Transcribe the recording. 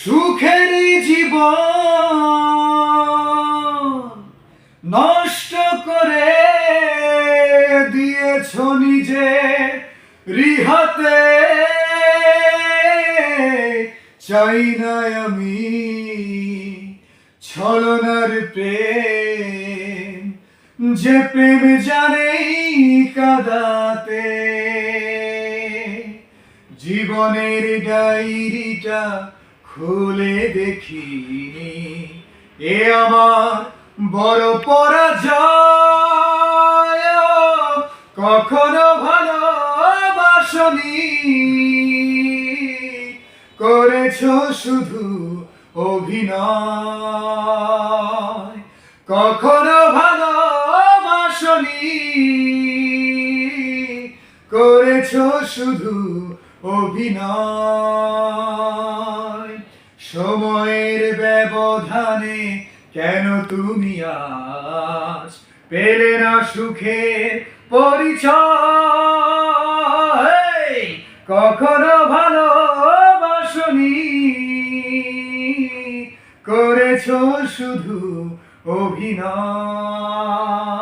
সুখের জীবন নষ্ট করে দিয়েছ নিজে রিহাতে। চাই না আমি ছলনার প্রেম, যে প্রেম জানেই কাদাতে। জীবনের ডায়েরিটা খুলে দেখিনি। এ আমার বড় পরাজয়। কখনো ভালোবাসনি। করেছ শুধু অভিনয়। কখনো ভালোবাসনি। করেছ শুধু অভিনয়। সময়ের ব্যবধানে কেন তুমি আজ পেলে না সুখের পরিচয়? কখনো ভালোবাসনি? করেছ শুধু অভিনয়।